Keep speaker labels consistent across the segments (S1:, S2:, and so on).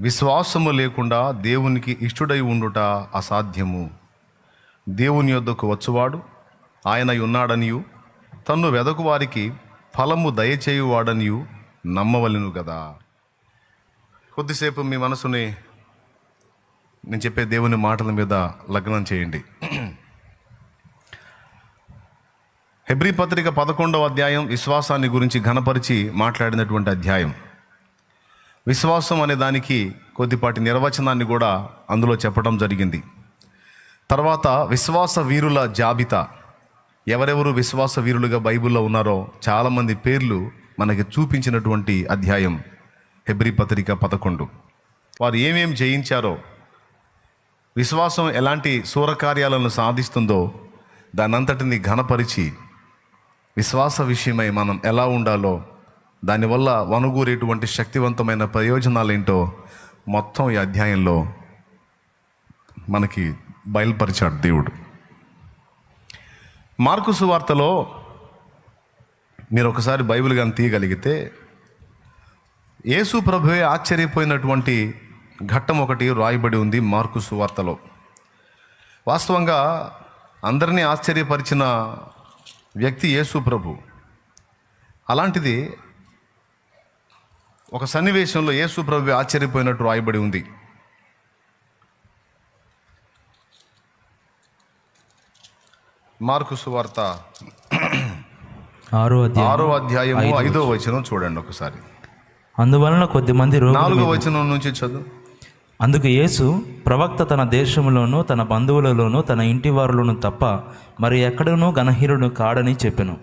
S1: విశ్వాసము లేకుండా దేవునికి ఇష్టడై ఉండుట అసాధ్యము. దేవుని యొద్దకు వచ్చువాడు ఆయన ఉన్నాడనియు తన్ను వెదకు వారికి ఫలము దయచేయువాడనియు నమ్మవలెను కదా కొద్దిసేపు మీ మనసుని నేను చెప్పే దేవుని మాటల మీద లగ్నం చేయండి. హెబ్రీ పత్రిక పదకొండవ అధ్యాయం విశ్వాసాన్ని గురించి ఘనపరిచి మాట్లాడినటువంటి అధ్యాయం. విశ్వాసం అనే దానికి కొద్దిపాటి నిర్వచనాన్ని కూడా అందులో చెప్పడం జరిగింది. తర్వాత విశ్వాస వీరుల జాబితా. ఎవరెవరు విశ్వాస వీరులుగా బైబిల్లో ఉన్నారో చాలామంది పేర్లు మనకి చూపించినటువంటి అధ్యాయం. హెబ్రీ పత్రిక పదకొండు. వారు ఏమేమి జయించారో విశ్వాసం ఎలాంటి శూరకార్యాలను సాధిస్తుందో దానంతటిని ఘనపరిచి విశ్వాస విషయమై మనం ఎలా ఉండాలో దానివల్ల వనుగూరేటువంటి శక్తివంతమైన ప్రయోజనాలు ఏంటో మొత్తం ఈ అధ్యాయంలో మనకి బయలుపరిచాడు దేవుడు. మార్కు సువార్తలో మీరు ఒకసారి బైబిల్ కానీ తీయగలిగితే యేసు ప్రభువే ఆశ్చర్యపోయినటువంటి ఘట్టం ఒకటి రాయబడి ఉంది మార్కు సువార్తలో వాస్తవంగా అందరినీ ఆశ్చర్యపరిచిన వ్యక్తి యేసు ప్రభు. అలాంటిది ఒక సన్నివేశంలో యేసు ప్రభు ఆశ్చర్యపోయినట్టు రాయబడి ఉంది. మార్కు సువార్త
S2: ఆరో అధ్యాయం
S1: ఆరో అధ్యాయము ఐదో వచనం. చూడండి ఒకసారి.
S2: అందువలన కొద్దిమంది
S1: నాలుగో వచనం నుంచి చదువు.
S2: అందుకు యేసు ప్రవక్త తన దేశంలోనూ తన బంధువులలోనూ తన ఇంటి వారిలోనూ తప్ప మరి ఎక్కడనూ గణహీరుడు కాడని చెప్పెను.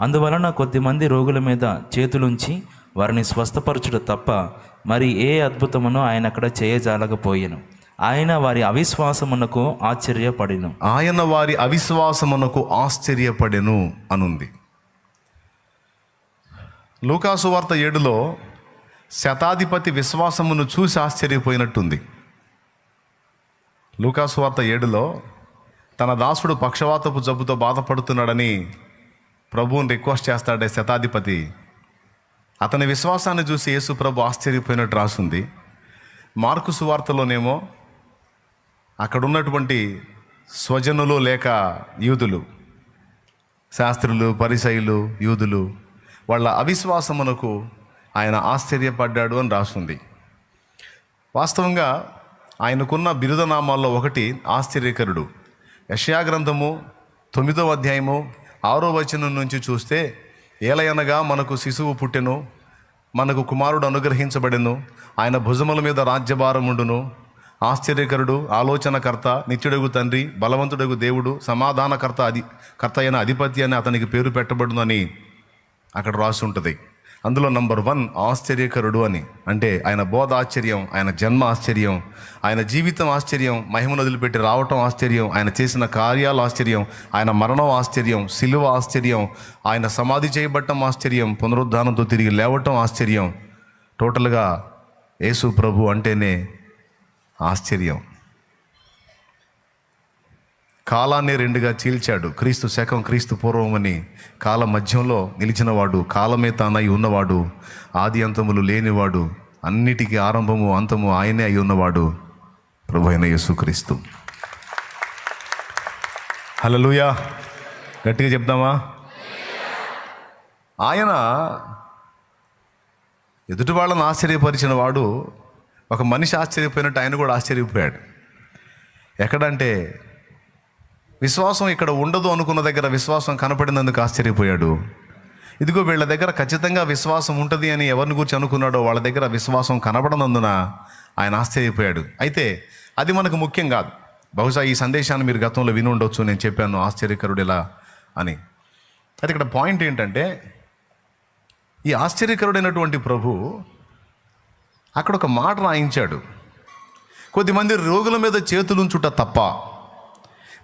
S2: అందువలన కొద్దిమంది రోగుల మీద చేతులుంచి వారిని స్వస్థపరచుడు తప్ప మరి ఏ అద్భుతమును ఆయన అక్కడ చేయజాలకపోయాను. ఆయన వారి అవిశ్వాసమునకు ఆశ్చర్యపడిను.
S1: ఆయన వారి అవిశ్వాసమునకు ఆశ్చర్యపడెను అనుంది. లూకాసు వార్త ఏడులో శతాధిపతి విశ్వాసమును చూసి ఆశ్చర్యపోయినట్టుంది. లూకాసు వార్త ఏడులో తన దాసుడు పక్షవాతపు జబ్బుతో బాధపడుతున్నాడని ప్రభువుని రిక్వెస్ట్ చేస్తాడే శతాధిపతి అతని విశ్వాసాన్ని చూసి యేసు ప్రభు ఆశ్చర్యపోయినట్టు రాసుంది. మార్కు సువార్తలోనేమో అక్కడ ఉన్నటువంటి స్వజనులు లేక యూదులు శాస్త్రులు పరిసయులు యూదులు వాళ్ళ అవిశ్వాసమునకు ఆయన ఆశ్చర్యపడ్డాడు అని రాస్తుంది వాస్తవంగా ఆయనకున్న బిరుదనామాల్లో ఒకటి ఆశ్చర్యకరుడు. యశయాగ్రంథము తొమ్మిదో అధ్యాయము ఆరో వచనం నుంచి చూస్తే ఏలయనగా మనకు శిశువు పుట్టెను మనకు కుమారుడు అనుగ్రహించబడెను ఆయన భుజముల మీద రాజ్యభారముండును. ఆశ్చర్యకరుడు ఆలోచనకర్త నిత్యుడగు తండ్రి బలవంతుడగు దేవుడు సమాధానకర్త అధి కర్త అయిన అధిపతి అని అతనికి పేరు పెట్టబడునని అక్కడ రాసి ఉంటుంది. అందులో నంబర్ వన్ ఆశ్చర్యకరుడు అని. అంటే ఆయన బోధ ఆశ్చర్యం ఆయన జన్మ ఆశ్చర్యం ఆయన జీవితం ఆశ్చర్యం మహిమను వదిలిపెట్టి రావటం ఆశ్చర్యం ఆయన చేసిన కార్యాలు ఆశ్చర్యం ఆయన మరణం ఆశ్చర్యం సిలువ ఆశ్చర్యం ఆయన సమాధి చేయబట్టం ఆశ్చర్యం పునరుద్ధానంతో తిరిగి లేవటం ఆశ్చర్యం. టోటల్గా యేసు ప్రభు అంటేనే ఆశ్చర్యం. కాలాన్ని రెండుగా చీల్చాడు. క్రీస్తు శకం క్రీస్తు పూర్వం అని కాల మధ్యంలో నిలిచినవాడు కాలమే తానై ఉన్నవాడు ఆది అంతములు లేనివాడు అన్నిటికీ ఆరంభము అంతము ఆయనే అయి ఉన్నవాడు ప్రభు అయిన యేసుక్రీస్తు. హలలుయా గట్టిగా చెప్దామా? ఆయన ఎదుటి వాళ్ళని ఆశ్చర్యపరిచిన వాడు ఒక మనిషి ఆశ్చర్యపోయినట్టు ఆయన కూడా ఆశ్చర్యపోయాడు. ఎక్కడంటే విశ్వాసం ఇక్కడ ఉండదు అనుకున్న దగ్గర విశ్వాసం కనపడినందుకు ఆశ్చర్యపోయాడు. ఇదిగో వీళ్ళ దగ్గర ఖచ్చితంగా విశ్వాసం ఉంటుంది అని ఎవరిని గురించి అనుకున్నాడో వాళ్ళ దగ్గర విశ్వాసం కనపడనందున ఆయన ఆశ్చర్యపోయాడు. అయితే అది మనకు ముఖ్యం కాదు. బహుశా ఈ సందేశాన్ని మీరు గతంలో విని ఉండొచ్చు నేను చెప్పాను ఆశ్చర్యకరుడు ఇలా అని. అయితే ఇక్కడ పాయింట్ ఏంటంటే ఈ ఆశ్చర్యకరుడైనటువంటి ప్రభు అక్కడ ఒక మాట రాయించాడు. కొద్దిమంది రోగుల మీద చేతులుంచుట తప్ప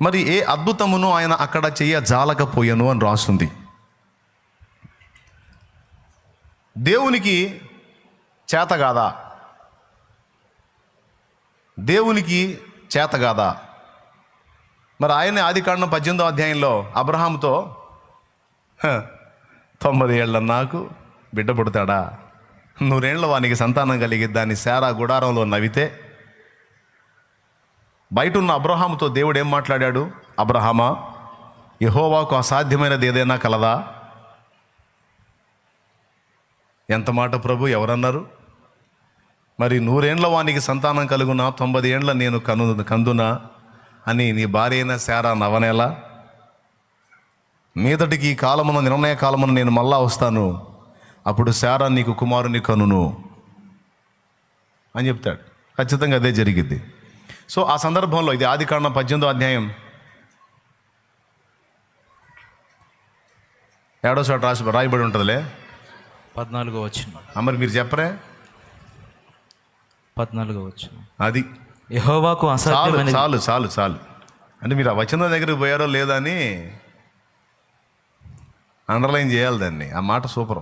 S1: మరి ఏ అద్భుతమును ఆయన అక్కడ చేయ జాలకపోయాను అని రాస్తుంది. దేవునికి చేత కాదా? దేవునికి చేత కాదా? మరి ఆయన ఆది కాండం పద్దెనిమిదో అధ్యాయంలో అబ్రహాంతో "హ, తొంభై ఏళ్ళ నాకు బిడ్డ పుడతాడా? నూరేళ్ళ వానికి సంతానం కలిగి దాన్ని శారా గుడారంలో నవ్వితే బయట ఉన్న అబ్రహాముతో దేవుడు ఏం మాట్లాడాడు? అబ్రహామా యహోవాకు అసాధ్యమైనది ఏదైనా కలదా? ఎంత మాట ప్రభు ఎవరన్నారు? మరి నూరేండ్ల వానికి సంతానం కలుగున? తొంభై ఏండ్ల నేను కను కందునా? అని నీ భార్య అయిన శారా నవనేలా మీదటికి ఈ కాలమున నిర్ణయ కాలమున నేను మళ్ళా వస్తాను. అప్పుడు శారా నీకు కుమారుని కనును. అని చెప్తాడు. ఖచ్చితంగా అదే జరిగింది సో ఆ సందర్భంలో ఇది ఆది కాండం పద్దెనిమిదో అధ్యాయం. ఏడో చోట రాసి రాయబడి ఉంటుందిలే?
S2: పద్నాలుగో వచ్చిన
S1: మరి మీరు చెప్పరే?
S2: పద్నాలుగో వచ్చిన
S1: అది.
S2: యహోవాకు
S1: చాలు చాలు చాలు చాలు. అంటే మీరు ఆ వచనం దగ్గరికి పోయారో లేదా అని అండర్లైన్ చేయాలి దాన్ని. ఆ మాట సూపర్.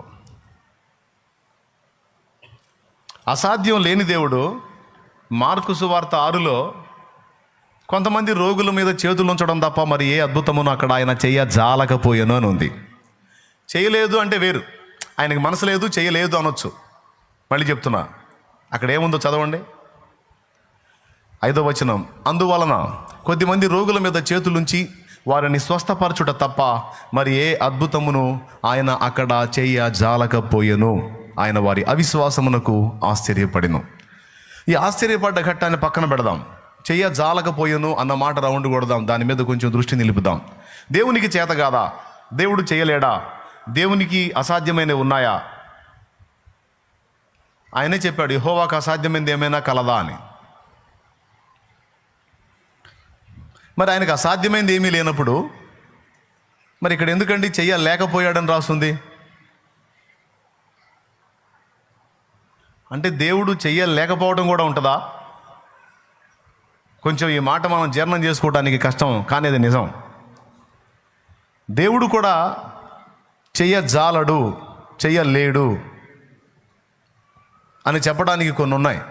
S1: అసాధ్యం లేని దేవుడు మార్కు సువార్త ఆరులో కొంతమంది రోగుల మీద చేతులు ఉంచడం తప్ప మరి ఏ అద్భుతమును అక్కడ ఆయన చెయ్య జాలకపోయాను అని ఉంది. చేయలేదు అంటే వేరు. ఆయనకి మనసు లేదు చేయలేదు అనొచ్చు. మళ్ళీ చెప్తున్నా. అక్కడ ఏముందో చదవండి. ఐదో వచనం. అందువలన కొద్దిమంది రోగుల మీద చేతులుంచి వారిని స్వస్థపరచుట తప్ప మరి ఏ అద్భుతమును ఆయన అక్కడ చెయ్య జాలకపోయెను ఆయన వారి అవిశ్వాసమునకు ఆశ్చర్యపడిను. ఈ ఆశ్చర్యపడ్డ ఘట్టాన్ని పక్కన పెడదాం. చెయ్య జాలకపోయెను అన్న మాట రౌండ్ కొడదాం. దాని మీద కొంచెం దృష్టి నిలుపుదాం. దేవునికి చేత కాదా? దేవుడు చేయలేడా? దేవునికి అసాధ్యమైనవి ఉన్నాయా? ఆయనే చెప్పాడు యెహోవాకు అసాధ్యమైనది ఏమైనా కలదా అని. మరి ఆయనకు అసాధ్యమైంది ఏమీ లేనప్పుడు మరి ఇక్కడ ఎందుకండి చెయ్య లేకపోయాడని రాస్తుంది? అంటే దేవుడు చెయ్యలేకపోవడం కూడా ఉంటుందా? కొంచెం ఈ మాట మనం జీర్ణం చేసుకోవడానికి కష్టం కానీ అది నిజం. దేవుడు కూడా చెయ్య జాలడు చెయ్యలేడు అని చెప్పడానికి కొన్ని ఉన్నాయి.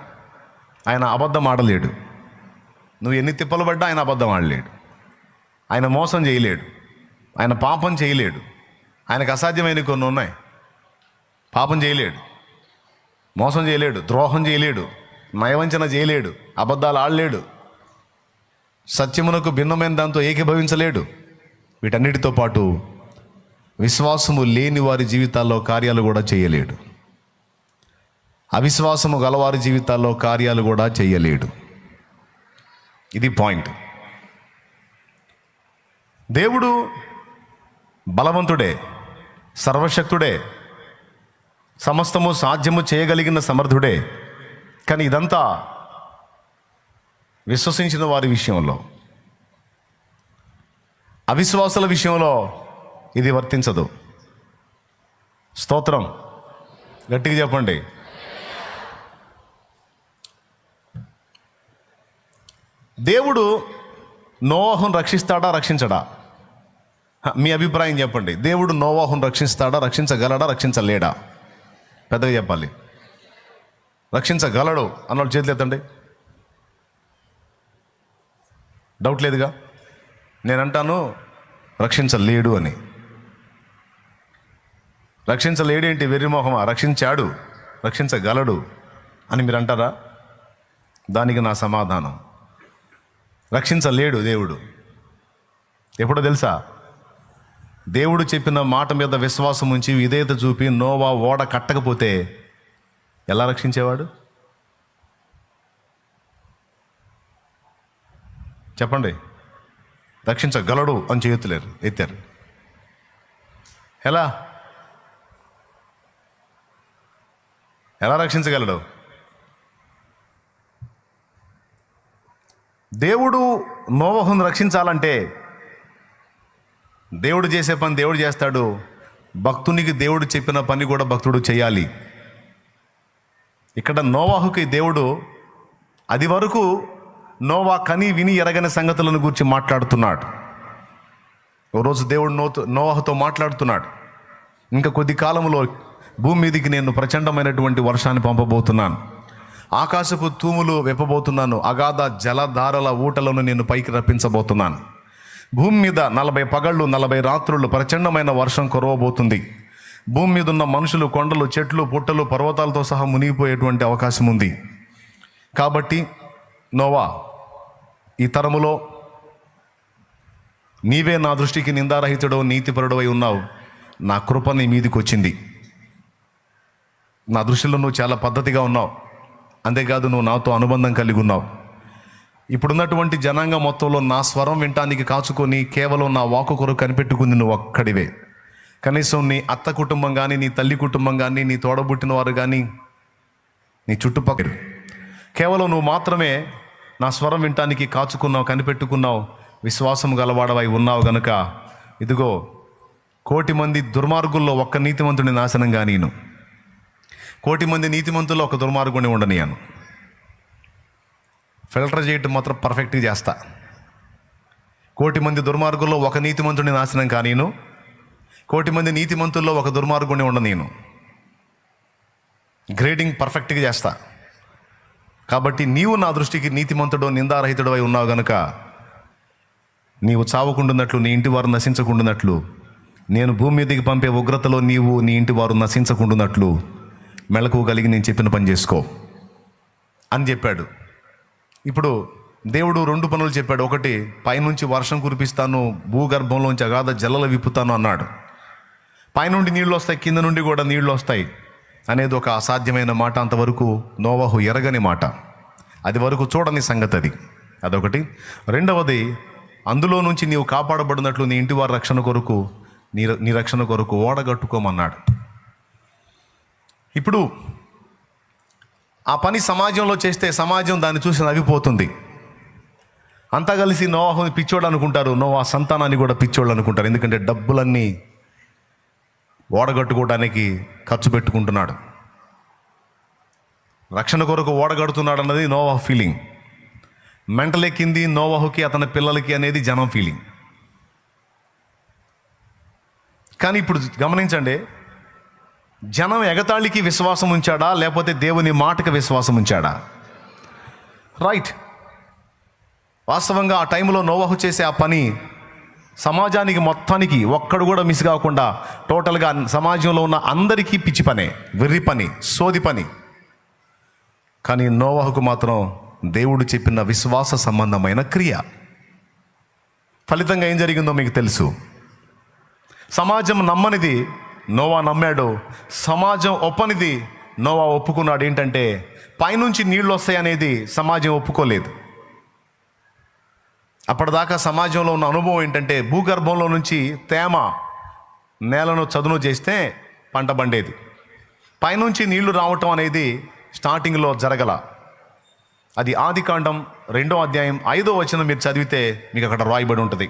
S1: ఆయన అబద్ధం ఆడలేడు. నువ్వు ఎన్ని తిప్పలు పడ్డా ఆయన అబద్ధం ఆడలేడు. ఆయన మోసం చేయలేడు. ఆయన పాపం చేయలేడు. ఆయనకు అసాధ్యమైన కొన్ని ఉన్నాయి. పాపం చేయలేడు. మోసం చేయలేడు ద్రోహం చేయలేడు నయవంచన చేయలేడు అబద్ధాలు ఆడలేడు. సత్యమునకు భిన్నమైన దాంతో ఏకీభవించలేడు. వీటన్నిటితో పాటు విశ్వాసము లేని వారి జీవితాల్లో కార్యాలు కూడా చేయలేడు. అవిశ్వాసము గలవారి జీవితాల్లో కార్యాలు కూడా చేయలేడు. ఇది పాయింట్. దేవుడు బలవంతుడే సర్వశక్తుడే సమస్తము సాధ్యము చేయగలిగిన సమర్థుడే. కానీ ఇదంతా విశ్వసించిన వారి విషయంలో. అవిశ్వాసుల విషయంలో ఇది వర్తించదు. స్తోత్రం. గట్టిగా చెప్పండి. దేవుడు నోవాహును రక్షిస్తాడా రక్షించడా? మీ అభిప్రాయం చెప్పండి. దేవుడు నోవాహును రక్షిస్తాడా రక్షించగలడా రక్షించలేడా? పెద్దగా చెప్పాలి. రక్షించగలడు అన్నోళ్ళు చేతులు ఎత్తండి. డౌట్ లేదుగా? నేనంటాను రక్షించలేడు అని. రక్షించలేడు ఏంటి? వెర్రిమోహమా రక్షించాడు రక్షించగలడు అని మీరు అంటారా? దానికి నా సమాధానం. రక్షించలేడు దేవుడు. ఎప్పుడో తెలుసా? దేవుడు చెప్పిన మాట మీద విశ్వాసం ఉంచి విధేయత చూపి నోవా ఓడ కట్టకపోతే ఎలా రక్షించేవాడు? చెప్పండి. రక్షించగలడు అని చేతులేరు ఎత్తారు. ఎలా? ఎలా రక్షించగలడు? దేవుడు నోవహును రక్షించాలంటే దేవుడు చేసే పని దేవుడు చేస్తాడు. భక్తునికి దేవుడు చెప్పిన పని కూడా భక్తుడు చేయాలి. ఇక్కడ నోవాహుకి దేవుడు అది వరకు నోవా కని విని ఎరగని సంగతులను గురించి మాట్లాడుతున్నాడు. ఓ రోజు దేవుడు నోతో నోవాహుతో మాట్లాడుతున్నాడు. ఇంకా కొద్ది కాలంలో భూమి మీదకి నేను ప్రచండమైనటువంటి వర్షాన్ని పంపబోతున్నాను. ఆకాశపు తూములు వెప్పబోతున్నాను. అగాధ జలధారల ఊటలను నేను పైకి రప్పించబోతున్నాను. భూమి మీద నలభై పగళ్ళు నలభై రాత్రులు ప్రచండమైన వర్షం కురవబోతుంది. భూమి మీద ఉన్న మనుషులు కొండలు చెట్లు పుట్టలు పర్వతాలతో సహా మునిగిపోయేటువంటి అవకాశం ఉంది. కాబట్టి నోవా ఈ తరములో నీవే నా దృష్టికి నిందారహితుడో నీతిపరుడవై ఉన్నావు. నా కృప నీ మీదికి వచ్చింది నా దృష్టిలో నువ్వు చాలా పద్ధతిగా ఉన్నావు. అంతేకాదు నువ్వు నాతో అనుబంధం కలిగి ఉన్నావు. ఇప్పుడున్నటువంటి జనాంగం మొత్తంలో నా స్వరం వినటానికి కాచుకొని కేవలం నా వాకు కొరకు కనిపెట్టుకుంది నువ్వు ఒక్కడివే. కనీసం నీ అత్త కుటుంబం కానీ నీ తల్లి కుటుంబం కానీ నీ తోడబుట్టిన వారు కానీ నీ చుట్టుపక్కల కేవలం నువ్వు మాత్రమే నా స్వరం వినటానికి కాచుకున్నావు కనిపెట్టుకున్నావు విశ్వాసం గలవాడవై ఉన్నావు గనుక ఇదిగో కోటి మంది దుర్మార్గుల్లో ఒక్క నీతిమంతుని నాశనంగా నేను. కోటి మంది నీతిమంతుల్లో ఒక దుర్మార్గుని ఉండనియాను. ఫిల్టర్ చేయటం మాత్రం పర్ఫెక్ట్గా చేస్తా. కోటి మంది దుర్మార్గుల్లో ఒక నీతిమంతుని నాశనం కానీను కోటి మంది నీతిమంతుల్లో ఒక దుర్మార్గుని ఉండనీను గ్రేడింగ్ పర్ఫెక్ట్గా చేస్తా. కాబట్టి నీవు నా దృష్టికి నీతిమంతుడు నిందారహితుడు అయి ఉన్నావు గనుక నీవు చావకుండున్నట్లు నీ ఇంటి వారు నశించకుండున్నట్లు నేను భూమి మీదకి పంపే ఉగ్రతలో నీవు నీ ఇంటి వారు నశించకుండున్నట్లు మెళకు కలిగి నేను చెప్పిన పని చేసుకో. అని చెప్పాడు. ఇప్పుడు దేవుడు రెండు పనులు చెప్పాడు. ఒకటి పైనుంచి వర్షం కురిపిస్తాను భూగర్భంలోంచి అగాధ జల్లలు విప్పుతాను అన్నాడు. పైనుండి నీళ్ళు వస్తాయి కింద నుండి కూడా నీళ్ళు వస్తాయి అనేది ఒక అసాధ్యమైన మాట. అంతవరకు నోవహు ఎరగని మాట. అది వరకు చూడని సంగతి అది. అదొకటి. రెండవది అందులో నుంచి నీవు కాపాడబడినట్లు నీ ఇంటి వారి రక్షణ కొరకు నీ నీ రక్షణ కొరకు ఓడగట్టుకోమన్నాడు. ఇప్పుడు ఆ పని సమాజంలో చేస్తే సమాజం దాన్ని చూసి నవ్విపోతుంది. అంతా కలిసి నోవాహుని పిచ్చోడు అనుకుంటారు. నోవా సంతానాన్ని కూడా పిచ్చోళ్ళు అనుకుంటారు. ఎందుకంటే డబ్బులన్నీ ఓడగట్టుకోవడానికి ఖర్చు పెట్టుకుంటున్నాడు. రక్షణ కొరకు ఓడగడుతున్నాడు అన్నది నోవా ఫీలింగ్. మెంటల్ ఎక్కింది నోవాహుకి అతని పిల్లలకి అనేది జనం ఫీలింగ్. కానీ ఇప్పుడు గమనించండి జనం ఎగతాళికి విశ్వాసం ఉంచాడా? లేకపోతే దేవుని మాటకి విశ్వాసం ఉంచాడా? రైట్ వాస్తవంగా ఆ టైంలో నోవాహు చేసే ఆ పని సమాజానికి మొత్తానికి ఒక్కడు కూడా మిస్ కాకుండా టోటల్గా సమాజంలో ఉన్న అందరికీ పిచ్చి పనే వెర్రి పని సోది పని. కానీ నోవాహుకు మాత్రం దేవుడు చెప్పిన విశ్వాస సంబంధమైన క్రియ. ఫలితంగా ఏం జరిగిందో మీకు తెలుసు. సమాజం నమ్మనిది నోవా నమ్మాడు. సమాజం ఒప్పనిది. నోవా ఒప్పుకున్నాడు. ఏంటంటే పైనుంచి నీళ్ళు వస్తాయనేది సమాజం ఒప్పుకోలేదు. అప్పటిదాకా సమాజంలో ఉన్న అనుభవం ఏంటంటే భూగర్భంలో నుంచి తేమ నేలను చదును చేస్తే పంట పండేది. పైనుంచి నీళ్ళు రావటం అనేది స్టార్టింగ్లో జరగల. అది ఆది కాండం రెండో అధ్యాయం ఐదో వచనం మీరు చదివితే మీకు అక్కడ రాయబడి ఉంటుంది.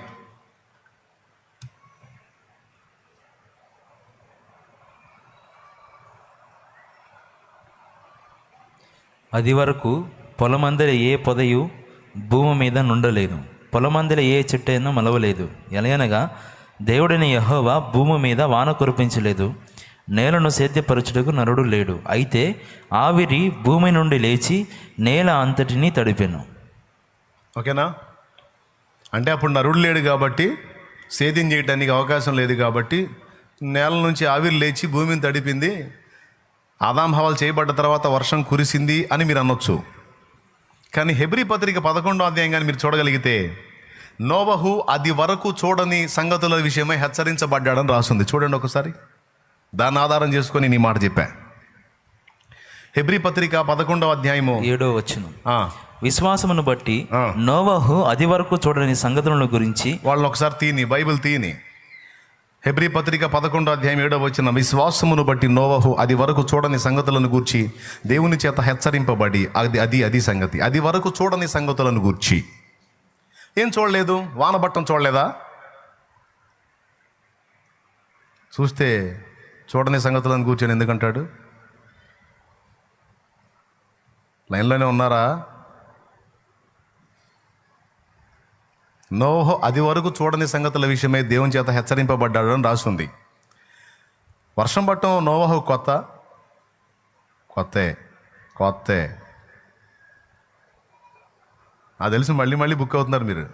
S2: అది వరకు పొలమందరి ఏ పొదయు భూమి మీద నుండలేదు. పొలమందరి ఏ చెట్టైనా మలవలేదు. ఎలయనగా దేవుడిని యహోవా భూమి మీద వాన కురిపించలేదు. నేలను సేద్యపరచుటకు నరుడు లేడు. అయితే ఆవిరి భూమి నుండి లేచి నేల అంతటినీ తడిపెను.
S1: ఓకేనా? అంటే అప్పుడు నరుడు లేడు కాబట్టి సేద్యం చేయడానికి అవకాశం లేదు కాబట్టి నేల నుంచి ఆవిరి లేచి భూమిని తడిపింది ఆదాంభావాలు చేయబడ్డ తర్వాత వర్షం కురిసింది అని మీరు అనొచ్చు. కానీ హెబ్రి పత్రిక పదకొండో అధ్యాయం కానీ మీరు చూడగలిగితే నోవహు అది వరకు చూడని సంగతుల విషయమై హెచ్చరించబడ్డాడని రాస్తుంది చూడండి ఒకసారి. దాన్ని ఆధారం చేసుకొని నీ మాట చెప్పా. హెబ్రి పత్రిక పదకొండవ అధ్యాయము.
S2: ఏడో వచ్చును విశ్వాసమును బట్టి. నోవహు అది వరకు చూడని సంగతులను గురించి
S1: వాళ్ళని ఒకసారి తీని బైబిల్ తీని. హెబ్రి పత్రిక పదకొండో అధ్యాయం ఏడో వచ్చిన విశ్వాసమును బట్టి నోవహు అది వరకు చూడని సంగతులను గూర్చి దేవుని చేత హెచ్చరింపబడి అది అది అది సంగతి. అది వరకు చూడని సంగతులను గూర్చి. ఏం చూడలేదు? వానబట్టం చూడలేదా? చూస్తే చూడని సంగతులను కూర్చొని ఎందుకంటాడు? లైన్లోనే ఉన్నారా? నోహో అది వరకు చూడని సంగతుల విషయమై దేవుని చేత హెచ్చరింపబడ్డాడు అని రాస్తుంది వర్షం పట్టడం నోవహు కొత్త? కొత్తే కొత్తే. నాకు తెలిసి మళ్ళీ మళ్ళీ బుక్ అవుతున్నారు మీరు.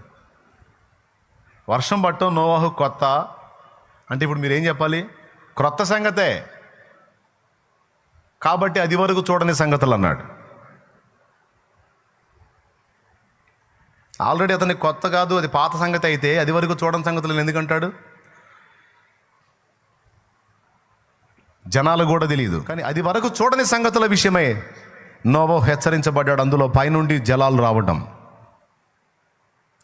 S1: వర్షం పట్టడం నోవాహు కొత్త? అంటే ఇప్పుడు మీరు ఏం చెప్పాలి? క్రొత్త సంగతే. కాబట్టి అది వరకు చూడని సంగతులు అన్నాడు. ఆల్రెడీ అతనికి కొత్త కాదు అది పాత సంగతి అయితే అది వరకు చూడని సంగతులు ఎందుకంటాడు జనాలు కూడా తెలియదు. కానీ అది వరకు చూడని సంగతుల విషయమై నోవో హెచ్చరించబడ్డాడు. అందులో పైనుండి జలాలు రావడం.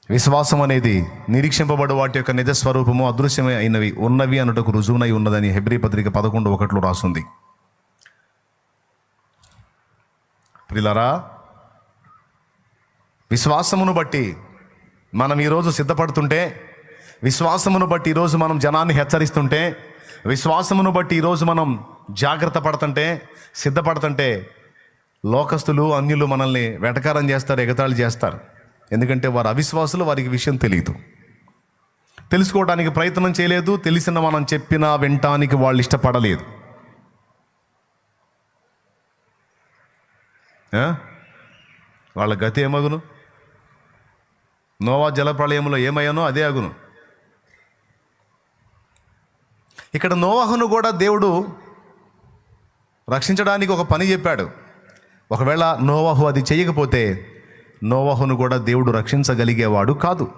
S1: విశ్వాసం అనేది నిరీక్షింపబడి వాటి యొక్క నిజ స్వరూపము అదృశ్యమే అయినవి ఉన్నవి అన్నట్టుకు రుజువునై ఉన్నదని హెబ్రి పత్రిక పదకొండు ఒకటిలో రాస్తుంది ప్రిలరా విశ్వాసమును బట్టి మనం ఈరోజు సిద్ధపడుతుంటే విశ్వాసమును బట్టి ఈరోజు మనం జనాన్ని హెచ్చరిస్తుంటే విశ్వాసమును బట్టి ఈరోజు మనం జాగ్రత్త పడుతుంటే సిద్ధపడుతుంటే లోకస్తులు అన్యులు మనల్ని వెటకారం చేస్తారు ఎగతాళి చేస్తారు. ఎందుకంటే వారు అవిశ్వాసులు వారికి విషయం తెలియదు. తెలుసుకోవడానికి ప్రయత్నం చేయలేదు తెలిసిన మనం చెప్పినా వినటానికి వాళ్ళు ఇష్టపడలేదు. వాళ్ళ గతి ఏమగును? నోవా జలప్రళయంలో ఏమయ్యానో అదే అగును. ఇక్కడ నోవాహును కూడా దేవుడు రక్షించడానికి ఒక పని చెప్పాడు. ఒకవేళ నోవాహు అది చేయకపోతే నోవాహును కూడా దేవుడు రక్షించగలిగేవాడు కాదు.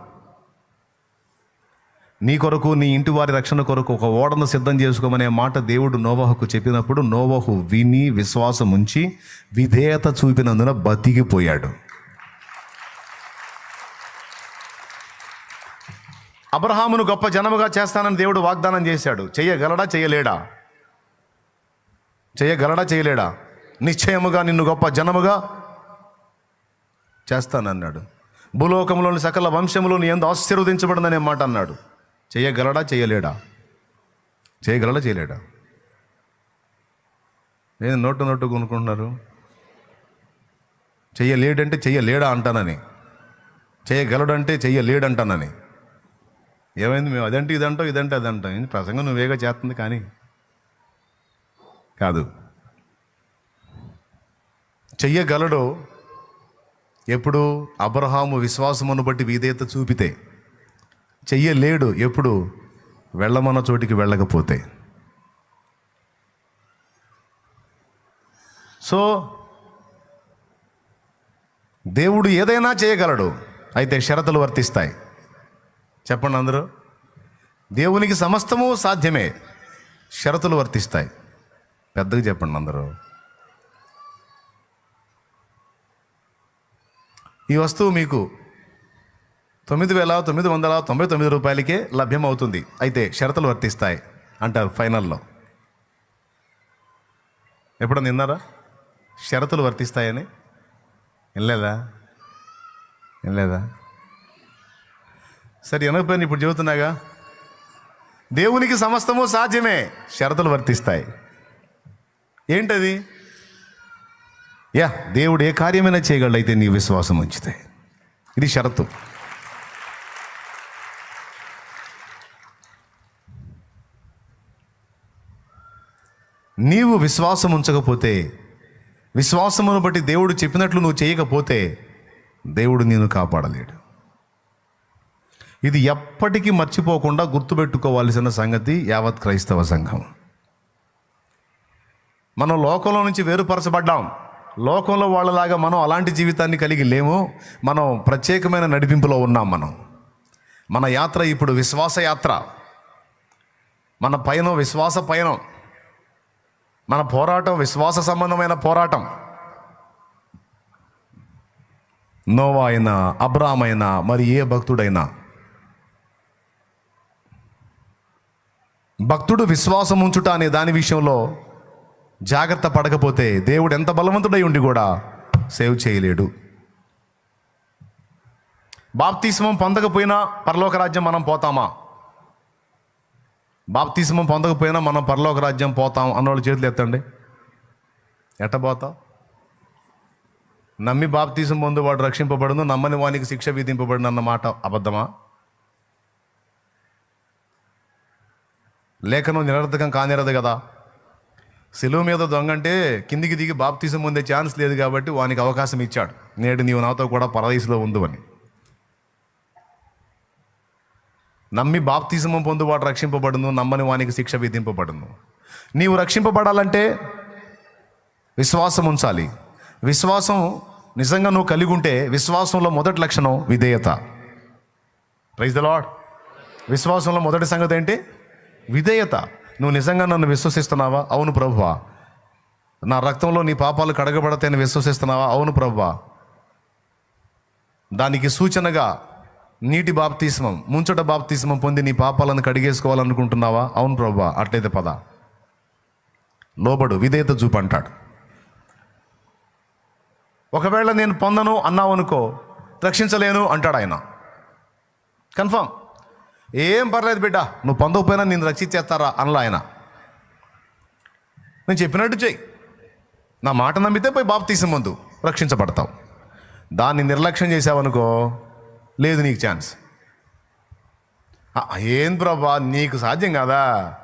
S1: నీ కొరకు నీ ఇంటి వారి రక్షణ కొరకు ఒక ఓడను సిద్ధం చేసుకోమనే మాట దేవుడు నోవాహుకు చెప్పినప్పుడు నోవాహు విని విశ్వాసం ఉంచి విధేయత చూపినందున బతికిపోయాడు. అబ్రహామును గొప్ప జనముగా చేస్తానని దేవుడు వాగ్దానం చేశాడు. చేయగలడా? చేయలేడా? చేయగలడా? చేయలేడా? నిశ్చయముగా నిన్ను గొప్ప జనముగా చేస్తానన్నాడు. భూలోకంలోని సకల వంశములు ఎందు ఆశీర్వదించబడిందనే మాట అన్నాడు. చేయగలడా? చేయలేడా? చేయగలడా? చేయలేడా? నేను నోటు నోటు కొనుక్కుంటున్నారు? చేయలేడంటే చెయ్యలేడా అంటానని. చేయగలడంటే చెయ్యలేడంటానని ఏమైంది? మేము అదంటే ఇదంటాం ఇదంటే అదంటాం ప్రసంగం నువ్వేగా చేస్తుంది కానీ. కాదు. చెయ్యగలడు ఎప్పుడు అబ్రహాము విశ్వాసమును బట్టి విధేయత చూపితే. చెయ్యలేడు ఎప్పుడు వెళ్ళమన్న చోటికి వెళ్ళకపోతే. సో దేవుడు ఏదైనా చేయగలడు. అయితే షరతులు వర్తిస్తాయి. చెప్పండి అందరూ. దేవునికి సమస్తము సాధ్యమే. షరతులు వర్తిస్తాయి. పెద్దగా చెప్పండి అందరూ. ఈ వస్తువు మీకు తొమ్మిది వేల తొమ్మిది వందల తొంభై తొమ్మిది రూపాయలకే లభ్యమవుతుంది. అయితే షరతులు వర్తిస్తాయి అంటారు ఫైనల్లో. ఎప్పుడన్నా విన్నారా? షరతులు వర్తిస్తాయని? వినలేదా? వినలేదా? సరే వినకపోయిన ఇప్పుడు చెబుతున్నాగా? దేవునికి సమస్తము సాధ్యమే షరతులు వర్తిస్తాయి. ఏంటది? యా దేవుడు ఏ కార్యమైనా చేయగలడు అయితే నీ విశ్వాసం ఉంచితే. ఇది షరతు. నీవు విశ్వాసం ఉంచకపోతే విశ్వాసమును బట్టి దేవుడు చెప్పినట్లు నువ్వు చేయకపోతే దేవుడు నిన్ను కాపాడలేడు. ఇది ఎప్పటికీ మర్చిపోకుండా గుర్తుపెట్టుకోవాల్సిన సంగతి యావత్ క్రైస్తవ సంఘం. మనం లోకంలో నుంచి వేరుపరచబడ్డాం. లోకంలో వాళ్ళలాగా మనం అలాంటి జీవితాన్ని కలిగి లేము. మనం ప్రత్యేకమైన నడిపింపులో ఉన్నాం మనం. మన యాత్ర ఇప్పుడు విశ్వాస యాత్ర. మన పయనం విశ్వాస పయనం. మన పోరాటం విశ్వాస సంబంధమైన పోరాటం. నోవా అయినా అబ్రామైనా అయినా మరి ఏ భక్తుడైనా భక్తుడు విశ్వాసం ఉంచుట అనే దాని విషయంలో జాగ్రత్త పడకపోతే దేవుడు ఎంత బలవంతుడై ఉండి కూడా సేవ్ చేయలేడు. బాప్తిస్మం పొందకపోయినా పరలోక రాజ్యం మనం పోతామా? బాప్తిస్మం పొందకపోయినా మనం పరలోక రాజ్యం పోతాం అన్నోళ్ళు చేతులు ఎత్తండి. ఎట్ట పోతాం నమ్మి బాప్తీసం పొందువాడు రక్షింపబడును నమ్మని వానికి శిక్ష విధింపబడిన అన్న మాట అబద్ధమా? లేఖనం నిరర్థకం కానిరదు కదా. సెలువు మీద దొంగ అంటే కిందికి దిగి బాప్తీసం పొందే ఛాన్స్ లేదు కాబట్టి వానికి అవకాశం ఇచ్చాడు. నేడు నీవు నాతో కూడా పరదేశంలో ఉండు అని నమ్మి బాప్తీసమం పొందువాడు రక్షింపబడును నమ్మని వానికి శిక్ష విధింపబడును. నీవు రక్షింపబడాలంటే విశ్వాసం ఉంచాలి. విశ్వాసం నిజంగా నువ్వు కలిగి ఉంటే విశ్వాసంలో మొదటి లక్షణం విధేయత. ప్రైజ్ ద లాడ్ విశ్వాసంలో మొదటి సంగతి ఏంటి? విధేయత. నువ్వు నిజంగా నన్ను విశ్వసిస్తున్నావా? అవును ప్రభువా. నా రక్తంలో నీ పాపాలు కడగబడతాయని విశ్వసిస్తున్నావా? అవును ప్రభువా. దానికి సూచనగా నీటి బాప్తీస్మం ముంచట బాప్తీస్మం పొంది నీ పాపాలను కడిగేసుకోవాలనుకుంటున్నావా? అవును ప్రభువా. అట్లయితే పద. లోబడు విధేయత చూపు అంటాడు ఒకవేళ నేను పొందను అన్నావు అనుకో రక్షించలేను అంటాడు ఆయన. కన్ఫామ్. ఏం పర్లేదు బిడ్డ నువ్వు పొందకపోయినా నేను రక్షించేస్తారా అనలా ఆయన. నేను చెప్పినట్టు చెయ్యి. నా మాట నమ్మితే పోయి బాబు తీసే ముందు రక్షించబడతావు. దాన్ని నిర్లక్ష్యం చేసావనుకో లేదు నీకు ఛాన్స్. ఏం ప్రభా నీకు సాధ్యం కాదా?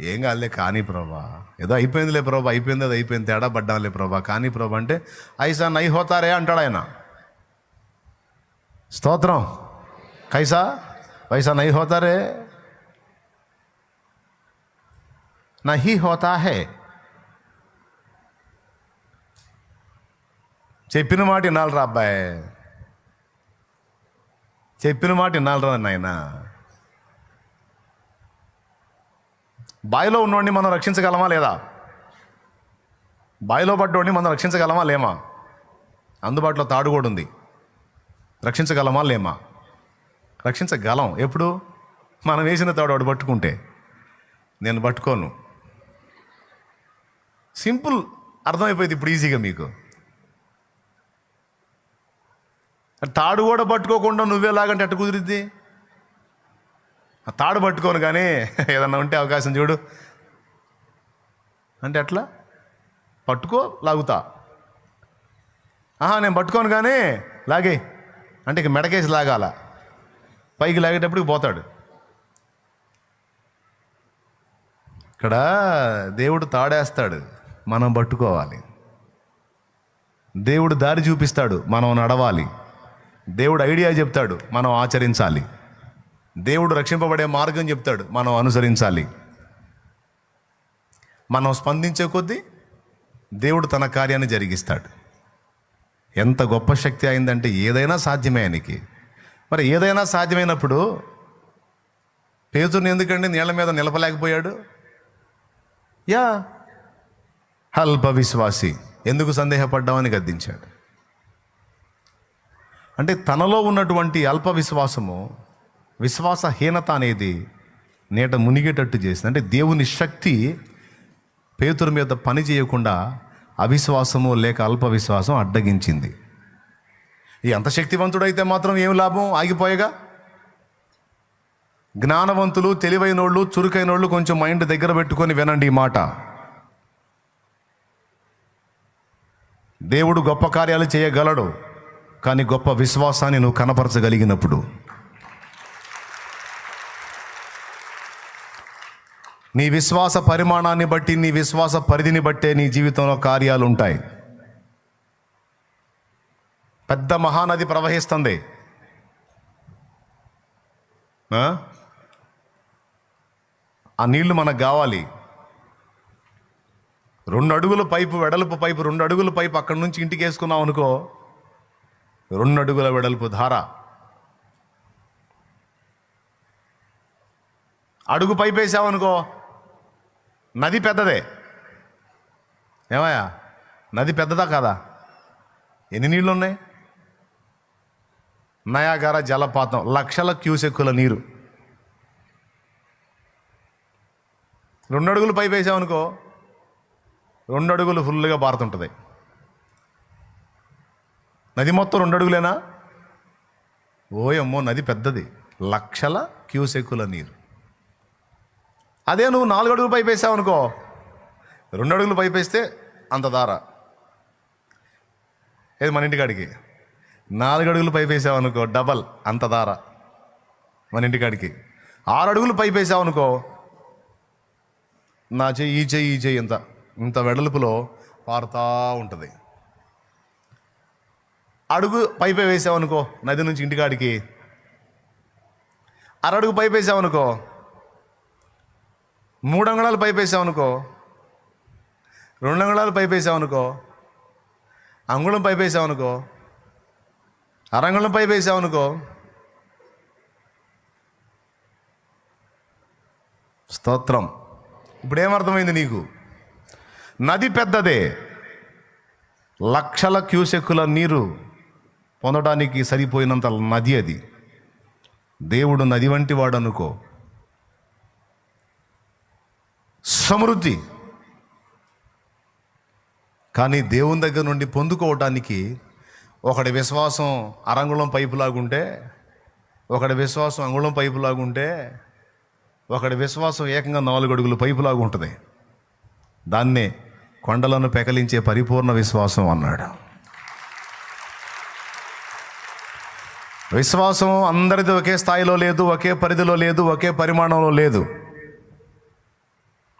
S1: ఏం కాదులే కానీ ప్రభా. ఏదో అయిపోయిందిలే ప్రభా అయిపోయింది అది అయిపోయింది తేడా పడ్డాంలే ప్రభా. కానీ ప్రభా అంటే ఐసా నై హోతారే అంటాడు ఆయన. స్తోత్రం. కైసా? వైసా నై హోతారే నహి హోతాహే చెప్పిన మాట వినాలరా అబ్బాయి చెప్పిన మాట వినాలరా నాయన బాయిలో ఉన్నోడిని మనం రక్షించగలమా లేదా బాయిలో పడ్డోడిని మనం రక్షించగలమా లేమా అందుబాటులో తాడు కూడా ఉంది రక్షించగలమా లేమా రక్షించగలం. ఎప్పుడు? మనం వేసిన తాడు వాడు పట్టుకుంటే. నేను పట్టుకోను. సింపుల్ అర్థమైపోయింది ఇప్పుడు ఈజీగా మీకు. తాడు కూడా పట్టుకోకుండా నువ్వే లాగంటే ఎట్ట కుదిరిద్ది తాడు పట్టుకోను కానీ ఏదన్నా ఉంటే అవకాశం చూడు. అంటే ఎట్లా? పట్టుకో లాగుతా. ఆహా నేను పట్టుకోను కానీ లాగే అంటే ఇక మెడకేసి లాగాల? పైకి లాగేటప్పటికి పోతాడు. ఇక్కడ దేవుడు తాడేస్తాడు. మనం పట్టుకోవాలి. దేవుడు దారి చూపిస్తాడు. మనం నడవాలి. దేవుడు ఐడియా చెప్తాడు. మనం ఆచరించాలి. దేవుడు రక్షింపబడే మార్గం చెప్తాడు. మనం అనుసరించాలి. మనం స్పందించే కొద్దీ దేవుడు తన కార్యాన్ని జరిగిస్తాడు. ఎంత గొప్ప శక్తి అయిందంటే ఏదైనా సాధ్యమే ఆయనకి. మరి ఏదైనా సాధ్యమైనప్పుడు పేతుని ఎందుకండి నీళ్ళ మీద నిలపలేకపోయాడు? యా. అల్ప విశ్వాసి. ఎందుకు సందేహపడ్డామని గద్దించాడు. అంటే తనలో ఉన్నటువంటి అల్ప విశ్వాసము విశ్వాసహీనత అనేది నేట మునిగేటట్టు చేసింది. అంటే దేవుని శక్తి పేతురు మీద పని చేయకుండా అవిశ్వాసము లేక అల్ప విశ్వాసం అడ్డగించింది. ఈ శక్తివంతుడైతే మాత్రం ఏం లాభం? ఆగిపోయేగా? జ్ఞానవంతులు తెలివైనోళ్ళు చురుకైనోళ్ళు కొంచెం మైండ్ దగ్గర పెట్టుకొని వినండి ఈ మాట. దేవుడు గొప్ప కార్యాలు చేయగలడు కానీ గొప్ప విశ్వాసాన్ని నువ్వు కనపరచగలిగినప్పుడు. నీ విశ్వాస పరిమాణాన్ని బట్టి నీ విశ్వాస పరిధిని బట్టే నీ జీవితంలో కార్యాలు ఉంటాయి. పెద్ద మహానది ప్రవహిస్తుంది. ఆ? నీళ్ళు మనకు కావాలి. రెండు అడుగుల పైపు వెడల్పు పైపు రెండు అడుగుల పైపు అక్కడి నుంచి ఇంటికి వేసుకున్నాం అనుకో రెండు అడుగుల వెడల్పు ధార. అడుగు పైపు వేసావనుకో నది పెద్దదే. ఏమయ్యా? నది పెద్దదా కాదా? ఎన్ని నీళ్ళు ఉన్నాయి? నయాగార జలపాతం లక్షల క్యూసెక్కుల నీరు. రెండు అడుగులు పైపు వేసామనుకో రెండు అడుగులు ఫుల్గా పారుతుంటుంది నది మొత్తం రెండు అడుగులేనా ఓయమ్మో నది పెద్దది. లక్షల క్యూసెక్కుల నీరు. అదే నువ్వు నాలుగు అడుగులు పైపు వేసావు అనుకో రెండు అడుగులు పైపు వేస్తే అంత దార. ఏది మన ఇంటికాడికి? నాలుగు అడుగులు పైపు డబల్ అంత దార. మన ఇంటికాడికి. ఆరు అడుగులు పైపు వేసావనుకో నా చెయ్యి ఈ చెయ్యి ఈ చెయ్యి ఇంత ఇంత వెడల్పులో పారుతా ఉంటుంది. అడుగు పైపే వేసావనుకో నది నుంచి ఇంటికాడికి. అరడుగు పైపు వేసామనుకో మూడు అంగుళాలు పైపు వేసామనుకో రెండు అంగుళాలు పైపు అంగుళం పైపు వేసావనుకో అరంగుళం పై వేసావనుకో. స్తోత్రం. ఇప్పుడు ఏమర్థమైంది నీకు? నది పెద్దదే. లక్షల క్యూసెక్కుల నీరు పొందడానికి సరిపోయినంత నది అది. దేవుడు నది వంటి వాడు అనుకో సమృద్ధి. కానీ దేవుని దగ్గర నుండి పొందుకోవటానికి ఒకడి విశ్వాసం అరంగుళం పైపులాగుంటే ఒకడి విశ్వాసం అంగుళం పైపులాగుంటే ఒకడి విశ్వాసం ఏకంగా నాలుగు అడుగులు పైపులాగా ఉంటుంది దాన్నే కొండలను పెకలించే పరిపూర్ణ విశ్వాసం అన్నాడు. విశ్వాసం అందరిది ఒకే స్థాయిలో లేదు ఒకే పరిధిలో లేదు ఒకే పరిమాణంలో లేదు.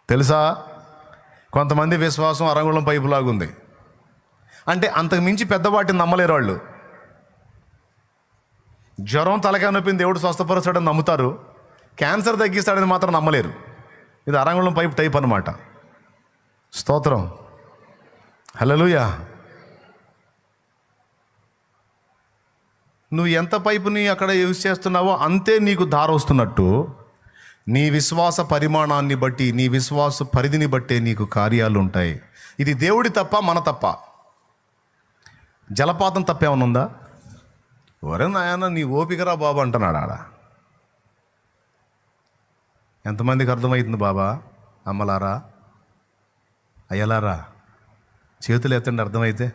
S1: తెలుసా? కొంతమంది విశ్వాసం అరంగుళం పైపులాగుంది. అంటే అంతకు మించి పెద్దవాటిని నమ్మలేరు వాళ్ళు. జ్వరం తలకాయ నొప్పిని దేవుడు స్వస్థపరుస్తాడని నమ్ముతారు. క్యాన్సర్ తగ్గిస్తాడని మాత్రం నమ్మలేరు. ఇది అరంగుళం పైపు టైప్ అనమాట స్తోత్రం. హలలుయా నువ్వు ఎంత పైపుని అక్కడ యూజ్ చేస్తున్నావో అంతే నీకు దార వస్తున్నట్టు. నీ విశ్వాస పరిమాణాన్ని బట్టి నీ విశ్వాస పరిధిని బట్టే నీకు కార్యాలు ఉంటాయి ఇది దేవుడి తప్ప మన తప్ప. జలపాతం తప్పేమన్నా ఉందా ఒరే నాయన నీ ఓపికరా బాబు అంటున్నాడు ఆడ. ఎంతమందికి అర్థమవుతుంది బాబా? అమ్మలారా? అయ్యలారా? చేతులు ఎత్తండి అర్థమైతే.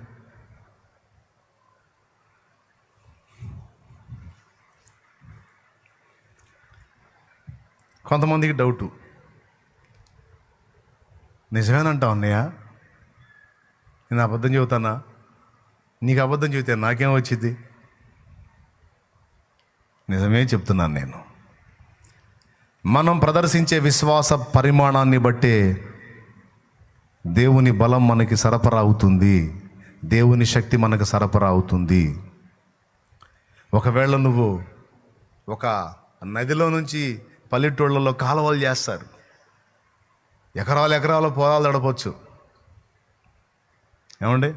S1: కొంతమందికి డౌటు. నిజమేనంటావు అన్నయ్య? నేను అబద్ధం చెబుతానా? నీకు అబద్ధం చెబితే నాకేం వచ్చింది? నిజమే చెప్తున్నాను నేను. మనం ప్రదర్శించే విశ్వాస పరిమాణాన్ని బట్టే దేవుని బలం మనకి సరఫరా అవుతుంది. దేవుని శక్తి మనకు సరఫరా అవుతుంది. ఒకవేళ నువ్వు ఒక నదిలో నుంచి పల్లెటూళ్ళలో కాలువలు చేస్తారు. ఎకరాలు ఎకరాలు పొలాలు నడపచ్చు. ఏమండి?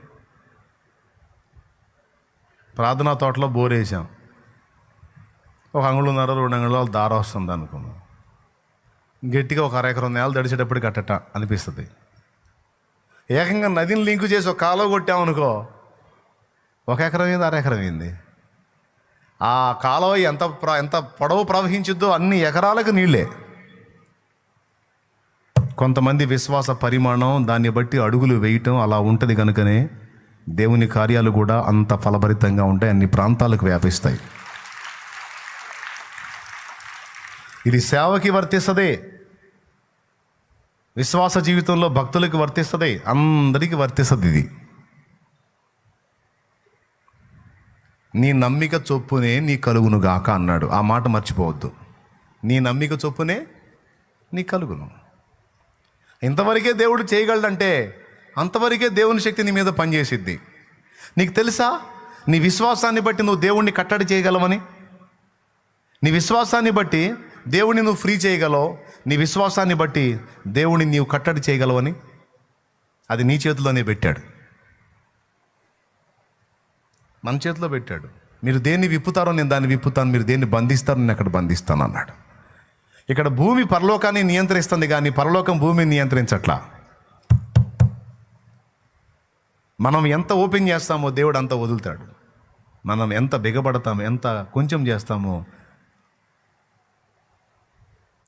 S1: ప్రార్థనా తోటలో బోర్ వేసాం. ఒక అంగుళన్నర రెండు అంగుళాలు దార వస్తుంది అనుకున్నాం. గట్టిగా ఒక అరెకరం నేల తడిచేటప్పుడు కట్టట అనిపిస్తుంది. ఏకంగా నదిని లింకు చేసి ఒక కాలువ కొట్టామనుకో ఒక ఎకరం ఏంది అర ఎకరం ఏంది ఆ కాలువ ఎంత ప్ర ఎంత పొడవు ప్రవహించుద్దో అన్ని ఎకరాలకు నీళ్ళే. కొంతమంది విశ్వాస పరిమాణం దాన్ని బట్టి అడుగులు వేయటం అలా ఉంటుంది కనుకనే దేవుని కార్యాలు కూడా అంత ఫలభరితంగా ఉంటాయి అన్ని ప్రాంతాలకు వ్యాపిస్తాయి. ఇది సేవకి వర్తిస్తుంది. విశ్వాస జీవితంలో భక్తులకు వర్తిస్తుంది. అందరికీ వర్తిస్తుంది ఇది. నీ నమ్మిక చొప్పునే నీ కలుగును గాక అన్నాడు. ఆ మాట మర్చిపోవద్దు. నీ నమ్మిక చొప్పునే నీ కలుగును. ఇంతవరకే దేవుడు చేయగలడంటే అంతవరకే దేవుని శక్తి నీ మీద పనిచేసిద్ది. నీకు తెలుసా? నీ విశ్వాసాన్ని బట్టి నువ్వు దేవుణ్ణి కట్టడి చేయగలవని? నీ విశ్వాసాన్ని బట్టి దేవుణ్ణి నువ్వు ఫ్రీ చేయగలవు. నీ విశ్వాసాన్ని బట్టి దేవుణ్ణి నీవు కట్టడి చేయగలవని? అది నీ చేతిలోనే పెట్టాడు. మన చేతిలో పెట్టాడు. మీరు దేన్ని విప్పుతారో నేను దాన్ని విప్పుతాను. మీరు దేన్ని బంధిస్తారో నేను అక్కడ బంధిస్తాను అన్నాడు. ఇక్కడ భూమి పరలోకాన్ని నియంత్రిస్తుంది కానీ పరలోకం భూమిని నియంత్రించట్లా. మనం ఎంత ఓపెన్ చేస్తామో దేవుడు అంత వదులుతాడు. మనం ఎంత బిగబడతామో ఎంత కొంచెం చేస్తామో